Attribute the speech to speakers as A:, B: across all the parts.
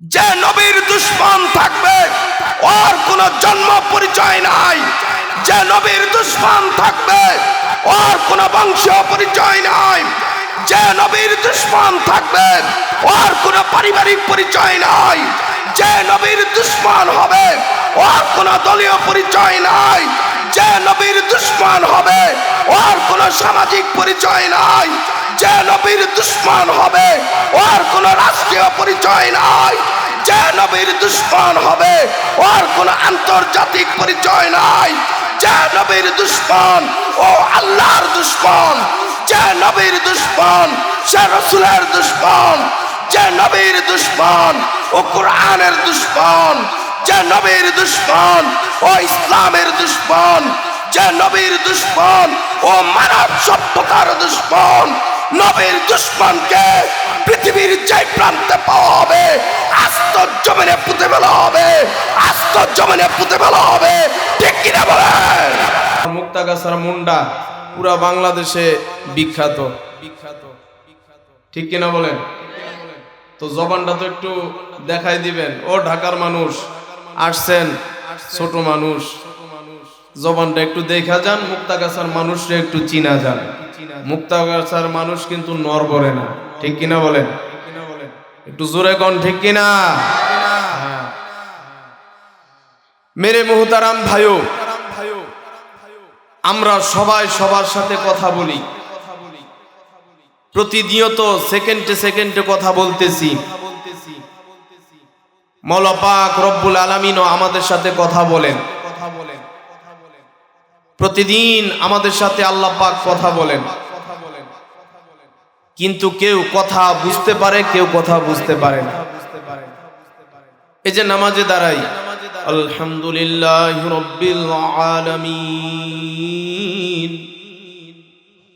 A: যে নবীর দুশ্মন থাকবে, ওর কোনো জন্ম পরিচয় নাই। যে নবীর দুশ্মন থাকবে, ওর কোন বংশীয় পরিচয় নাই। যে নবীর দুশ্মন থাকবে, ওর কোনো পারিবারিক পরিচয় নাই। যে নবীর দুশ্মন হবে, ওর কোন দলীয় পরিচয় নাই। যে নবীর দুশ্মন হবে, ওর কোন সামাজিক পরিচয় নাই। যে নবীর দুশ্মন হবে, ওর কোনো রাষ্ট্রীয় পরিচয় নাই। যে নবীর দুশ্মন হবে, ওর কোনো আন্তর্জাতিক পরিচয় নাই। যে নবীর দুশ্মন, ও আল্লাহর দুশ্মন। যে নবীর দুশ্মন, সে রসুলের দুশ্মন। যে নবীর দুশ্মন, ও কোরআনের দুশ্মন। যে নবীর দুশ্মন, ও ইসলামের দুশ্মন। যে নবীর দুশ্মন, ও মানব সভ্যতার দুশ্মন। নবীর দুশ্মনকে পৃথিবীর যে প্রান্তে পাওয়া হবে, আস্ত জমিনে পুঁতে ফেলা হবে, আস্ত জমিনে পুঁতে ফেলা হবে। ঠিক কিনা বলেন?
B: মুক্তাগাছার মুন্ডা পুরা বাংলাদেশে বিখ্যাত বিখ্যাত। ঠিক কিনা বলেন? তো জবানটা তো একটু দেখাই দিবেন। ও ঢাকার মানুষ, আসছেন ছোট মানুষ। জবানটা একটু দেখা যান, মুক্তাগাছার মানুষরা একটু চিনা যান। মুক্তাগাছার মানুষ কিন্তু নরবরে না। ঠিক কিনা বলেন? একটু জোরে কন, ঠিক কিনা? হ্যাঁ। মেরে মুহতারাম ভাইও, আমরা সবাই সবার সাথে কথা বলি। প্রতিনিয়ত সেকেন্ডে সেকেন্ডে কথা বলতেছি। মৌলা পাক রব্বুল আলমিনও আমাদের সাথে কথা বলেন। প্রতিদিন আমাদের সাথে আল্লাহ পাক কথা বলেন। কিন্তু কেউ কথা বুঝতে পারে, কেউ কথা বুঝতে পারে না। এই যে নামাজে দাঁড়াই, আলহামদুলিল্লাহ রব্বিল আলামিন।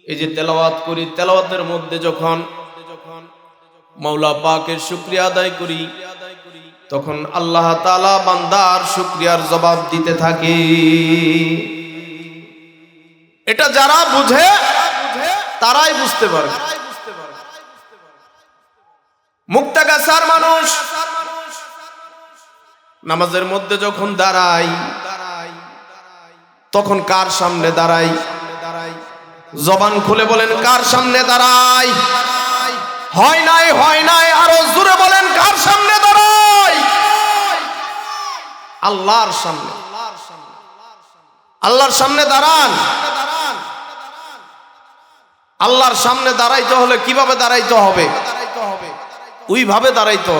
B: এই যে তেলাওয়াত করি, তেলাওয়াতের মধ্যে যখন মাওলা পাকের শুক্রিয়া আদায় করি, তখন আল্লাহ তাআলা বান্দার শুক্রিয়ার জবাব দিতে থাকে। এটা যারা বুঝে, তারাই বুঝতে পারে মুক্তাগাছার মানুষ নামাজের মধ্যে যখন দাঁড়াই, তখন কার সামনে দাঁড়াই? জবান খুলে বলেন, কার সামনে দাঁড়াই? হয় নাই হয় নাই, আরও জোরে বলেন, কার সামনে দাঁড়াই? আল্লাহর সামনে। আল্লাহর সামনে দাঁড়ান। আল্লাহর সামনে দাঁড়াইতে হলে কীভাবে দাঁড়াইতে হবে? ওইভাবে দাঁড়াইতে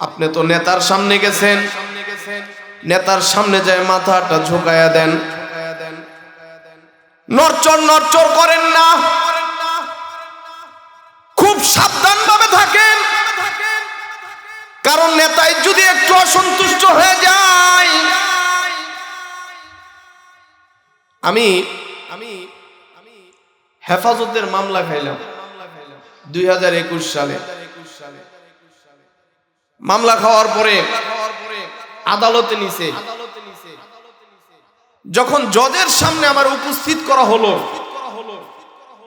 B: আপনি তো নেতার সামনে গেছেন। নেতার সামনে যায় মাথাটা ঝুঁকায়া দেন। নরচর নরচর করেন না। খুব সাবধান ভাবে থাকেন। কারণ নেতাই যদি একটু অসন্তুষ্ট হয়ে যায় আমি আমি হেফাজতের মামলা খাইলাম। দুই হাজার একুশ সালে। মামলা খাওয়ার পরে আদালতে নিছে। যখন জজের সামনে আমার উপস্থিত করা হলো,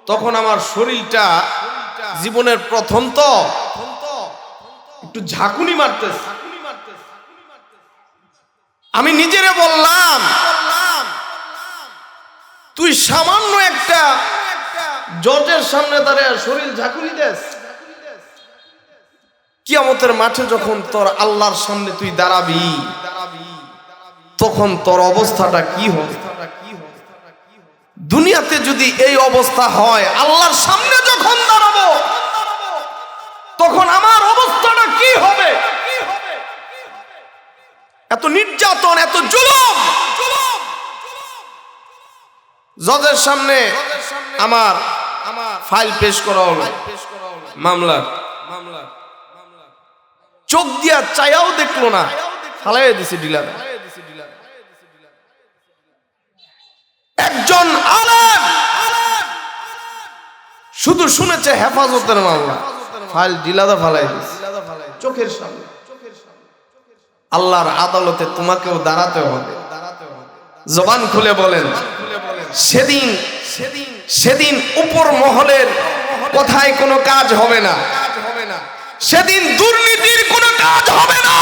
B: তখন আমার শরীরটা জীবনের প্রথম তো একটু ঝাঁকুনি মারতেছে। আমি নিজেরে বললাম, তুই সামান্য একটা জজের সামনে দাঁড়িয়ে শরীর ঝাঁকুনি দেস। কিয়ামতের মাঠে যখন তোর আল্লাহর সামনে তুই দাঁড়াবি, তখন তোর অবস্থাটা কি হবে? দুনিয়াতে যদি এই অবস্থা হয়, আল্লাহর সামনে যখন দাঁড়াবো, তখন আমার অবস্থাটা কি হবে? এত নির্যাতন, এত জুলুম। জজের সামনে আমার ফাইল পেশ করা হলো। মামলার। চোখ দিয়া চায়াও দেখল না। ফালাই দিছে ডিলার। একজন শুধু শুনেছে হেফাজতের মামলা। ফাইল ডিলাদা ফালাই দিছে। চোখের সামনে। আল্লাহর আদালতে তোমাকেও দাঁড়াতে হবে। জবান খুলে বলেন। সেদিন সেদিন সেদিন উপর মহলের কোথায় কোনো কাজ হবে না। সেদিন দুর্নীতির কোনো কাজ হবে না।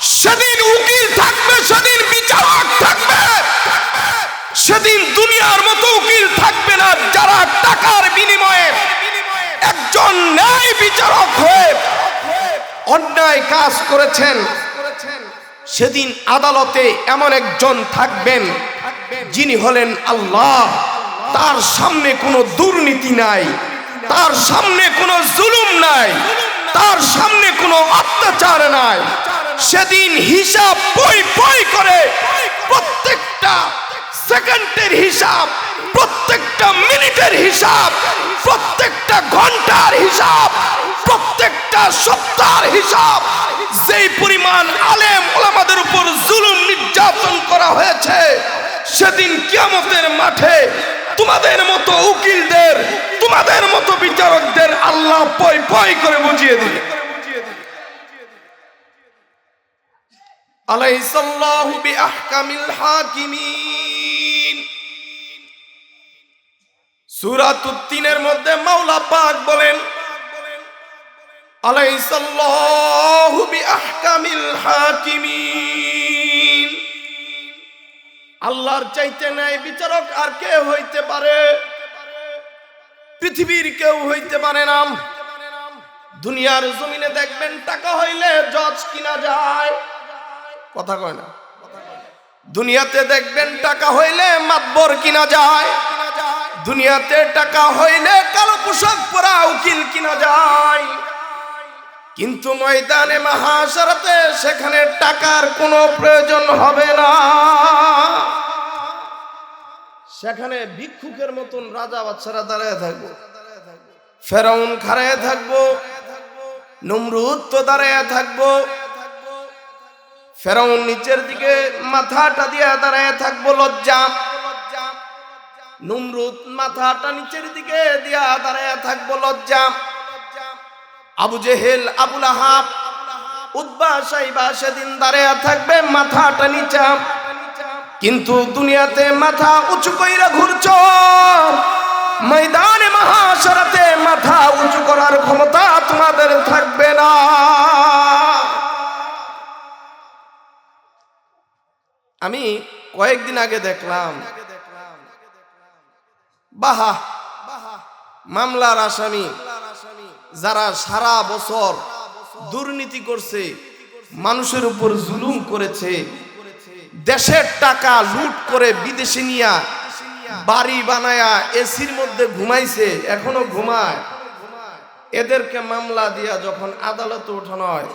B: সেদিন উকিল থাকবে, সেদিন বিচারক থাকবে। সেদিন দুনিয়ার মতো উকিল থাকবে না যারা টাকার বিনিময়ে একজন ন্যায় বিচারক হয়ে অন্যায় কাজ করেছেন। সেদিন আদালতে এমন একজন থাকবেন যিনি হলেন আল্লাহ, তার সামনে কোনো দুর্নীতি নাই, তার সামনে কোনো জুলুম নাই, তার সামনে কোনো অত্যাচার নাই। সেদিন হিসাব পই পই করে প্রত্যেকটা সেকেন্ডের হিসাব, প্রত্যেকটা মিনিটের হিসাব, প্রত্যেকটা ঘণ্টার হিসাব, প্রত্যেকটা সপ্তাহের হিসাব, যেই পরিমাণ আলেম ওলামাদের উপর জুলুম নির্যাতন করা হয়েছে সেদিন কিয়ামতের মাঠে তোমাদের মতো উকিলদের, তোমাদের মতো বিচারকদের আল্লাহ পয় পয় করে বুঝিয়ে দিবে। আলাইসাল্লাহু বিআহকামিল হাকিমিন। মধ্যে মাওলা পাক বলেন বিআহকামিল হাকিমিন। আল্লাহর চাইতে নাই বিচারক আর কে হইতে পারে। পৃথিবীর কেউ হইতে পারে না। দুনিয়ার জমিনে দেখবেন টাকা হইলে জজ কিনা যায়। কথা কয় না। দুনিয়াতে দেখবেন টাকা হইলে মাতবর কিনা যায়। দুনিয়াতে টাকা হইলে কালো পোশাক পরা উকিল কিনা যায়। কিন্তু ময়দানে মহাসারাতে সেখানে টাকার কোনো প্রয়োজন হবে না। সেখানে ভিক্ষুকের মতন রাজা বাচ্চারা দাঁড়ায় থাকব, ফেরাউন খাড়ায় থাকব, নমরুদ তো দাঁড়ায় থাকব, ফেরাউন নিচের দিকে মাথাটা দিয়ে দাঁড়ায় থাকব লজ্জা। নমরুদ মাথাটা নিচের দিকে দিয়া দাঁড়ায় থাকব লজ্জা। আবু জেহেল আবুল আহাব উদ্বা সাইবা সেদিন দাঁড়ায় থাকবে, মাথাটা নিচা। কিন্তু দুনিয়াতে মাথা উঁচু কইরা ঘুরছ। ময়দানে মহাসরাতে মাথা উঁচু করার ক্ষমতা তোমাদের থাকবে না। আমি কয়েকদিন আগে দেখলাম, বাহা, মামলার আসামি যারা সারা বছর দুর্নীতি করছে, মানুষের উপর জুলুম করেছে, দেশের টাকা লুট করে বিদেশে নিয়া বাড়ি বানায়া এসির মধ্যে ঘুমাইছে, এখনও ঘুমায়। এদেরকে মামলা দিয়া যখন আদালতে ওঠানো হয়,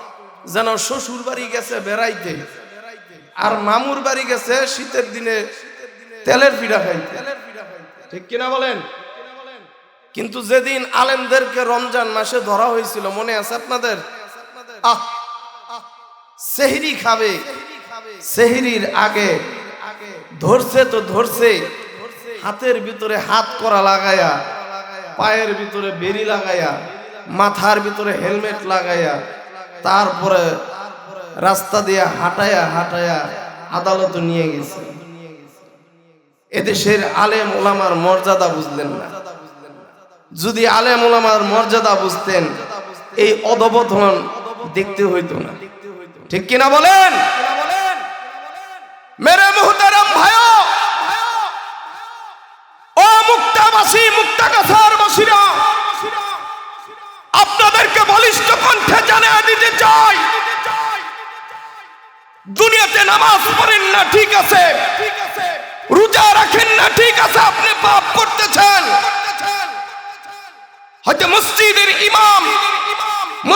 B: যেন শ্বশুর বাড়ি গেছে বেড়াইতে, আর মামুর বাড়ি গেছে শীতের দিনে তেলের পিঠা খাইতে। ঠিক কিনা বলেন? কিন্তু যেদিন আলেমদেরকে রমজান মাসে ধরা হয়েছিল, মনে আছে আপনাদের? আহ, সেহরি খাবে, সেহরির আগে ধরছে তো ধরছে, হাতের ভিতরে হাত করা লাগায়া, পায়ের ভিতরে বেরি লাগায়া, মাথার ভিতরে হেলমেট লাগায়া, তারপরে রাস্তা দিয়ে হাঁটায়া হাঁটায়া আদালতে নিয়ে গেছে। এদেশের আলেম ওলামার মর্যাদা বুঝলেন না। যদি আলেম ওলামার মর্যাদা বুঝতেন, এই অধবধন দেখতে হইতো না। ঠিক কিনা বলেন? মেরে মুহতারাম ভাইও! ও মুক্তাবাসী আপনাদেরকে বলিষ্ঠ কণ্ঠে জানিয়ে দিতে চাই, দুনিয়াতে নামাজ পড়েন না, ঠিক আছে। রোজা রাখেন না, ঠিক আছে। আপনি পাপ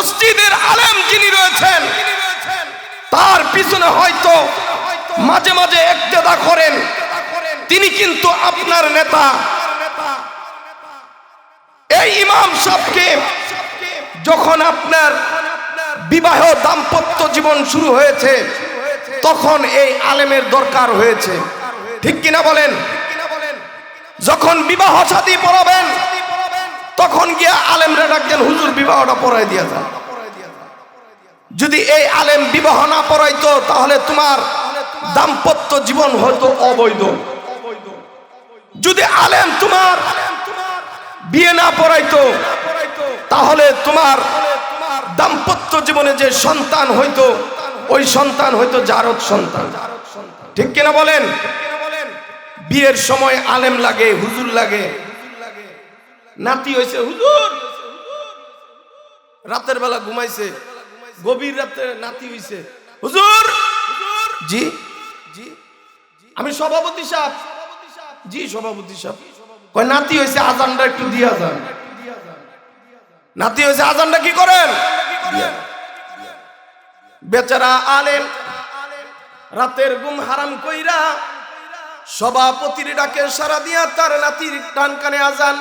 B: মসজিদের আলেম যিনি রয়েছেন, তার পিছনে হয়তো মাঝে মাঝে একতেদা করেন। তিনি কিন্তু আপনার নেতা। এই ইমাম সাহকে যখন আপনার বিবাহ দাম্পত্য জীবন শুরু হয়েছে, তখন এই আলেমের দরকার হয়েছে। ঠিক কিনা বলেন? যখন বিবাহ সাথী পড়াবেন তখন গিয়া আলেমরা ডাকতেন, হুজুর, বিবাহটা পড়াই দিয়া যান যদি এই আলেম বিবাহ না পড়াইতো তাহলে তোমার দাম্পত্য জীবন হয়তো অবৈধ। যদি আলেম তোমার বিয়ে না পড়াইতো তাহলে তোমার দাম্পত্য জীবনে যে সন্তান হইতো, ওই সন্তান হইতো জারদ সন্তান। ঠিক কিনা বলেন? বিয়ের সময় আলেম লাগে, হুজুর লাগে। নাতি হয়েছে হুজুর। রাতের বেলা ঘুমাইছে, গভীর রাতে নাতি হইছে। হুজুর, জি জি। আমি সভাপতি সাহেব। জি, সভাপতি সাহেব। কয়, নাতি হয়েছে আজানটা একটু দিয়া যান। নাতি হয়েছে আজানটা কি করেন? বেচারা আলেম, রাতের ঘুম হারাম কইরা সভাপতির ডাকে সারা দিয়া তার নাতির ডান কানে আজান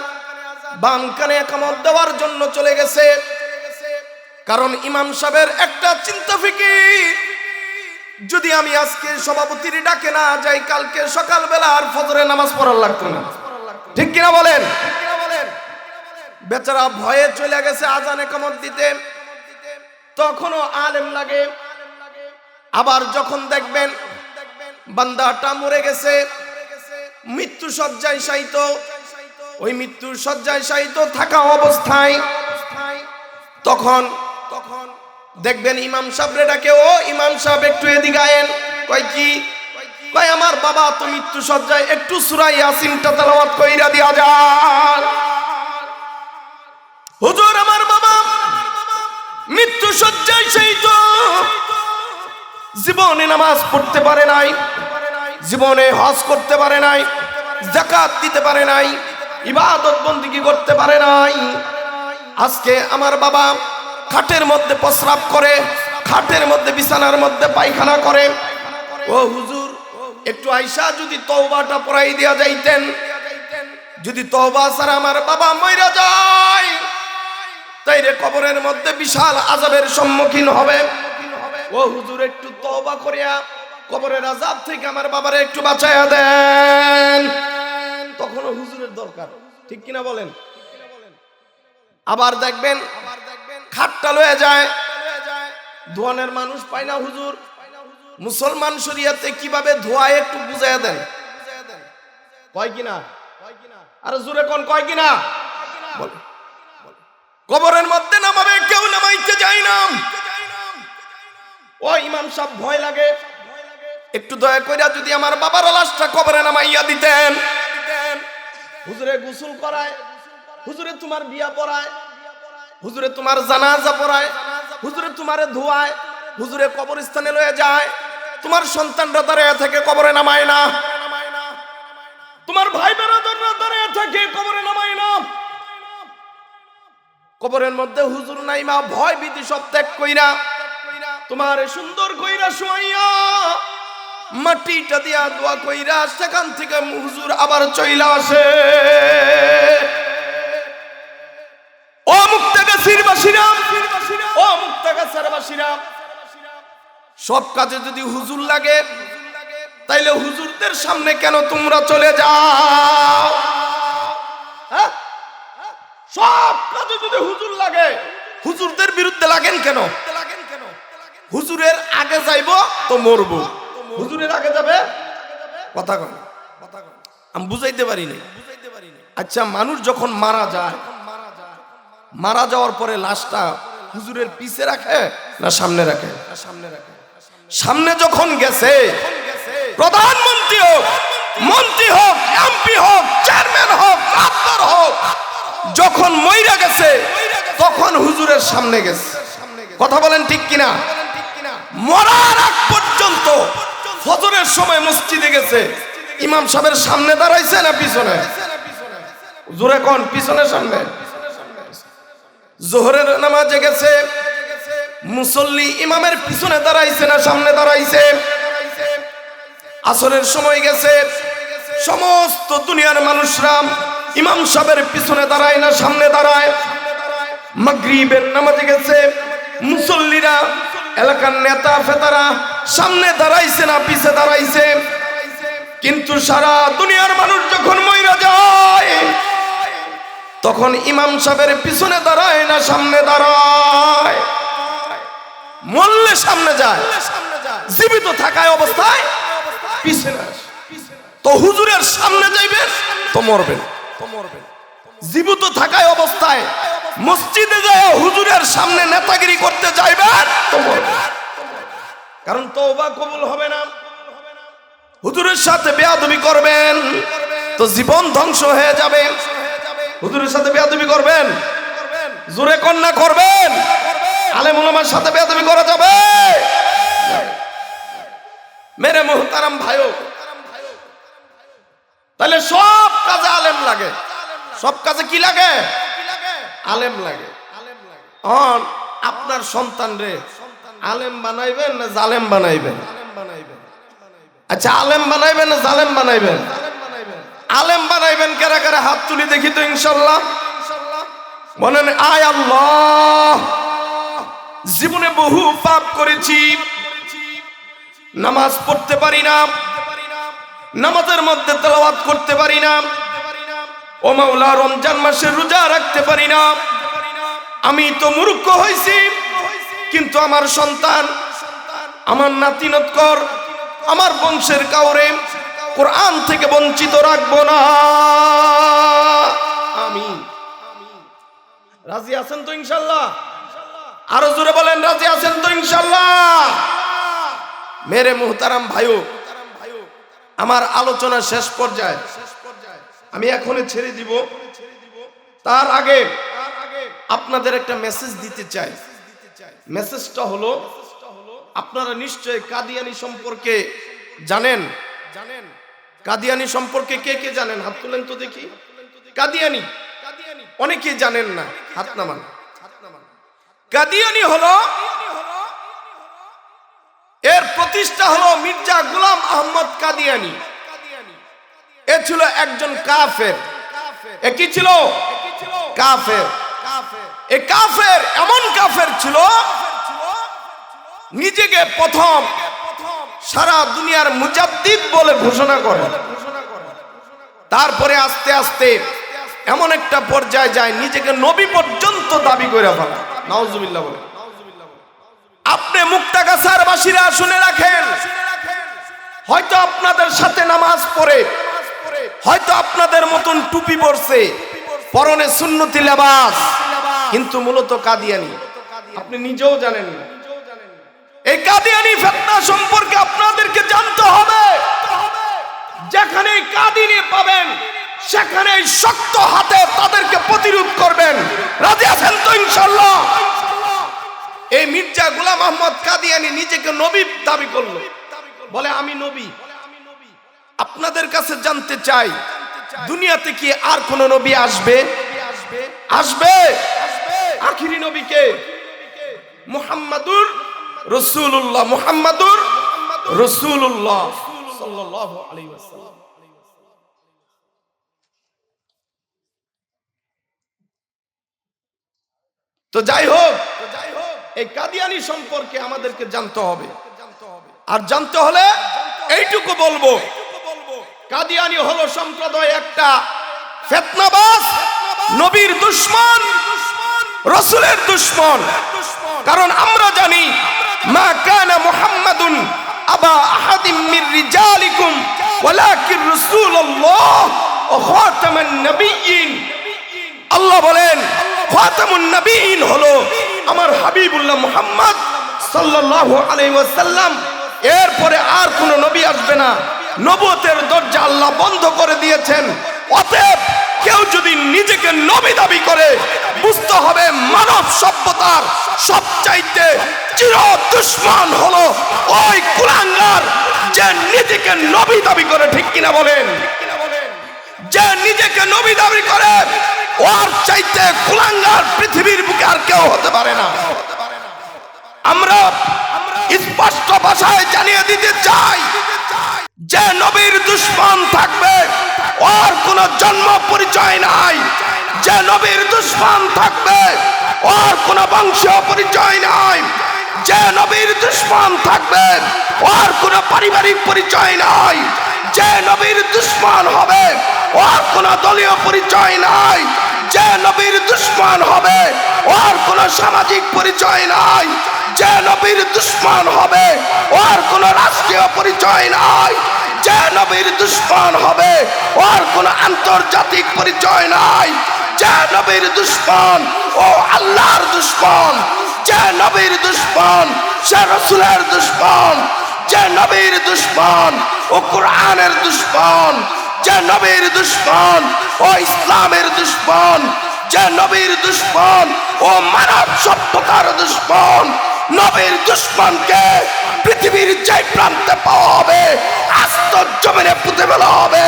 B: বাম কানে কামত দেওয়ার জন্য চলে গেছে। কারণ ইমাম সাহেবের একটা চিন্তা ফিকির যদি আমি আজকে সভাপতির ডাকে না যাই, কালকে সকালবেলা আর ফজরে নামাজ পড়ার লাগতো না। ঠিক কিনা বলেন? বেচারা ভয়ে চলে গেছে আজানে কামত দিতে। তখনও আলেম লাগে। আবার যখন দেখবেন বান্দাটা মরে গেছে, মৃত্যু সজ্জায় শায়িত। ওই মৃত্যু সজ্জায় শায়িত থাকা অবস্থায় তখন তখন দেখবেন ইমাম সাহেবরে ডাকে, ও ইমাম সাহেব, একটু এদিকে আয়েন। কয় কি? কয়, আমার বাবা তো মৃত্যু সজ্জায় একটু সুরাই ইয়াসিনটা তেলাওয়াত কইরা দিয়া যান। হুজুর, আমার বাবা মৃত্যু সজ্জায় সেই তো জীবনে নামাজ পড়তে পারে নাই, জীবনে হজ করতে পারে নাই জাকাত দিতে পারে নাই ইবাদত বন্দিগি করতে পারে নাই? আজকে আমার বাবা খাটের মধ্যে প্রস্রাব করে, খাটের মধ্যে বিছানার মধ্যে পায়খানা করে। ও হুজুর, একটু আইসা যদি তওবাটা পড়াই দিয়া যাইতেন। যদি তওবা ছাড়া আমার বাবা মইরা যায়, তাইরে কবরের মধ্যে বিশাল আজাবের সম্মুখীন হবে। ও হুজুর, একটু তওবা করিয়া কবরের আজাব থেকে আমার বাবারে একটু বাঁচাইয়া দেন। তখন হুজুরের দরকার। ঠিক কিনা বলেন? আবার দেখবেন খাটটা লয়ে যায়, ধোয়ানের মানুষ পায় না হুজুর। মুসলমান শরিয়াতে কীভাবে ধোয়ায় একটু বুঝাইয়া দেন? কয় কিনা? আর জোরে কোন কয় কিনা? কবরের মধ্যে নামাবে, কেউ নামাইতে যায় না। ও ইমাম সাহেব, ভয় লাগে। একটু দয়া কইরা যদি আমার বাবার লাশটা কবরে নামাইয়া দিতেন। হুজুরে গোসল করায়, হুজুরে তোমার বিয়া পড়ায়, হুজুরে তোমার জানাজা পড়ায়, হুজুরে তোমারে ধোয়ায়, হুজুরে কবরস্থানে লয়ে যায়। তোমার সন্তানরা দাঁড়িয়ে থেকে, কবরে নামায় না। তোমার ভাই বেড়াদাররা দাঁড়িয়ে থেকে, কবরে নামায় না। কবরের মধ্যে হুজুর নাই মা, ভয় ভীতি সব ত্যাগ কইরা, তোমার সুন্দর কইরা শুয়াইয়া মাটিটা দিয়া দোয়া কইরা সেখান থেকে হুজুর আবার চইলা আসে। ও মুক্তাগাছির বাসিরা, ও মুক্তাগাছার বাসিরা, সব কাজে যদি হুজুর লাগে, তাইলে হুজুরদের সামনে কেন তোমরা চলে যাও? হ্যাঁ? সব কাজে যদি হুজুর লাগে, হুজুরদের বিরুদ্ধে লাগেন কেন? হুজুরের আগে যাইব তো মরবো। হুজুরের আগে যাবে? কথা কন আমি বুঝাইতে পারি নাই। আচ্ছা মানুষ যখন মারা যায় মারা যাওয়ার পরে লাশটা হুজুরের পিছে রাখে না সামনে রাখে? সামনে রাখে। সামনে যখন গেছে প্রধানমন্ত্রী হোক মন্ত্রী হোক এমপি হোক চেয়ারম্যান হোক ডাক্তার হোক যখন মইরা গেছে তখন হুজুরের সামনে গেছে। কথা বলেন ঠিক কিনা? মরার আগ পর্যন্ত ফজরের সময় মসজিদে গেছে। ইমাম সাহেবের সামনে দাঁড়াইছে না পিছনে? জোরে কোন, পিছনে সামনে? জোহরের নামাজে গেছে। মুসল্লি ইমামের পিছনে দাঁড়াইছে না সামনে দাঁড়াইছে? আসরের সময় গেছে। সমস্ত দুনিয়ার মানুষরা ইমাম সাহেবের পিছনে দাঁড়ায় না সামনে দাঁড়ায়। মাগরিবের নামাজে গেছে। মুসল্লিরা এলাকার নেতা ফেতারা সামনে দাঁড়াইছে না, পিছে দাঁড়াইছে। কিন্তু সারা দুনিয়ার মানুষ যখন মইরা যায়, তখন ইমাম সাহেবের পিছনে দাঁড়ায় না, সামনে দাঁড়ায়। মরলে সামনে যায়, জীবিত থাকায় অবস্থায় তো হুজুরের সামনে যাইবেন, তো মরবেন তো মরবেন। জীবিত থাকায় অবস্থায় মসজিদে যায়, হুজুরের সামনে নেতাগিরি করতে যাইবেন কারণ তওবা কবুল হবে না। হুজুরের সাথে বেয়াদবি করবেন, তো জীবন ধ্বংস হয়ে যাবে। হুজুরের সাথে বেয়াদবি করবেন, জোরে কন্যা করবেন, আলেম ওলামার সাথে বেয়াদবি করা যাবে। মেরে মোহতারাম ভাইও, তাহলে সব কাজে আলেম লাগে। সব কাজে কি লাগে? আলেম লাগে। আপনার সন্তান রে, আলেম বানাইবেন না জালেম বানাইবেন? আচ্ছা আলেম বানাইবেন না জালেম বানাইবেন? আলেম বানাইবেন কেরা কেরা? হাত তুলি দেখি তো ইনশাল্লাহ। বলেন, আয় আল্লাহ, জীবনে বহু পাপ করেছি। নামাজ পড়তে পারি না। নামাজের মধ্যে তেলাওয়াত করতে পারি না। ও মাওলা, রমজান মাসে রোজা রাখতে পারি না। আমি তো মূর্খ হয়েছি কিন্তু আমার সন্তান, আমার নাতিনৎকর আমার বংশের কাউরে কোরআন থেকে বঞ্চিত রাখব না। আমি। রাজি আছেন তো ইনশাল্লাহ? আরও জোরে বলেন, রাজি আছেন তো ইনশাল্লাহ? মেরে মুহতারাম ভাইও, আমার আলোচনা শেষ পর্যায়ে আমি এখনই ছেড়ে দিব। তার আগে আপনাদের একটা মেসেজ দিতে চাই। মেসেজটা হলো, আপনারা নিশ্চয় কাদিয়ানি সম্পর্কে জানেন জানেন। কাদিয়ানি সম্পর্কে কে কে জানেন? হাত তুলেন তো দেখি। কাদিয়ানি? অনেকেই জানেন না, হাত নামান। কাদিয়ানি হলো, এর প্রতিষ্ঠা হলো মির্জা গুলাম আহমদ কাদিয়ানি। এ ছিল একজন কাফের। এ কি ছিল? কাফের। এ কাফের এমন কাফের ছিল, নিজেকে প্রথম সারা দুনিয়ার মুজাদ্দিদ বলে ঘোষণা করে। তারপরে আস্তে আস্তে এমন একটা পর্যায়ে যায়, নিজেকে নবী পর্যন্ত দাবি করে ফেলা। নাউজুবিল্লাহ বলে। আপনি মুক্তাগাছার বাসীরা শুনে রাখেন, হয়তো আপনাদের সাথে নামাজ পড়ে হয়তো আপনাদের মতন টুপি পরছে, পরনে সুন্নতি লেবাস, কিন্তু মূলত কাদিয়ানি। আপনি নিজেও জানেন না। এই কাদিয়ানি ফেতনা সম্পর্কে আপনাদেরকে জানতে হবে। যেখানে কাদিনী পাবেন সেখানে শক্ত হাতে তাদেরকে প্রতিরোধ করবেন। রাজি আছেন তো ইনশাল্লাহ এই মির্জা গুলাম আহমদ কাদিয়ানি নিজেকে নবী দাবি করল। বলে, আমি নবী। আপনাদের কাছে জানতে চাই, দুনিয়াতে কি আর কোন নবী আসবে? আসবে? আখিরি নবীকে? মুহাম্মাদুর রসুল্লাহ মুহাম্মাদুর রসুল্লাহ তো যাই হোক, এই কাদিয়ানি সম্পর্কে আমাদেরকে জানতে হবে। আর জানতে হলে এইটুকু বলব। কাদিয়ানি হলো সম্প্রদায় একটা ফেতনাবাস নবীর দুশ্মন, রসুলের দুশ্মন। কারণ আমরা জানি, মা কানা মুহাম্মাদুন আবা আহাদিম মির রিজালিকুম ওয়ালাকিন রাসূলুল্লাহ ওয়া খাতামান নাবিয়্যিন। আল্লাহ বলেন, খাতামুন নবীন হলো আমার হাবিবুল্লাহ মুহাম্মদ সাল্লাল্লাহু আলাইহি ওয়াসাল্লাম। এরপরে আর কোনো নবী আসবে না। নবুয়তের দরজা আল্লাহ বন্ধ করে দিয়েছেন। অতএব কেউ যদি নিজেকে নবী দাবি করে, বুঝতে হবে মানব সভ্যতার সবচাইতে চির দুশ্মন হলো ওই কুলাঙ্গার যে নিজেকে নবী দাবি করে, ঠিক কিনা বলেন? যে নিজেকে নবী দাবি করে, ওর চাইতে কুলাঙ্গার পৃথিবীর বুকে আর কেউ হতে পারে না। আমরা স্পষ্ট ভাষায় জানিয়ে দিতে চাই যে নবীর দুশ্মন থাকবে, ওর কোনো জন্ম পরিচয় নাই। যে নবীর দুশ্মন থাকবে, ওর কোনো বংশ পরিচয় নাই। যে নবীর দুশ্মন থাকবে, ওর কোনো পারিবারিক পরিচয় নাই। যে নবীর দুশ্মন হবে, ওর কোনো দলীয় পরিচয় নাই। যে নবীর দুশ্মন হবে, ওর কোনো সামাজিক পরিচয় নাই। যে নবীর দুশ্মন হবে, ওর কোনো রাষ্ট্রীয় পরিচয় নাই। যে নবীর দুশ্মন হবে, ওর কোনো আন্তর্জাতিক পরিচয় নাই। যে নবীর দুশ্মন, ও আল্লাহর দুশ্মন। যে নবীর দুশ্মন, সে রসুলের দুশ্মন। যে নবীর দুশ্মন, ও কোরআনের দুশ্মন। যে নবীর দুশ্মন, ও ইসলামের দুশ্মন। যে নবীর দুশ্মন, ও মানব সভ্যতার দুশ্মন। নবীর দুশ্মনকে পৃথিবীর যে প্রান্তে পাওয়া হবে আস্ত জমিনে পুঁতে ফেলা হবে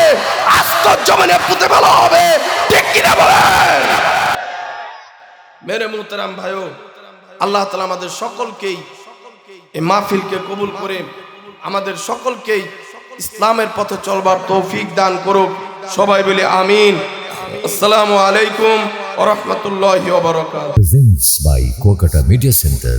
B: আস্ত জমিনে পুঁতে ফেলা হবে। ঠিক কিনা বলেন?
C: মেরে মুহতারাম ভাইও আল্লাহ তালা আমাদের সকলকেই এই মাহফিলকে কবুল করে আমাদের সকলকেই ইসলামের পথে চলবার তৌফিক দান করুক। সবাই বলি আমিন। আসসালামু আলাইকুম ওরহমতুল্লাহি
D: presents by Kuakata media centre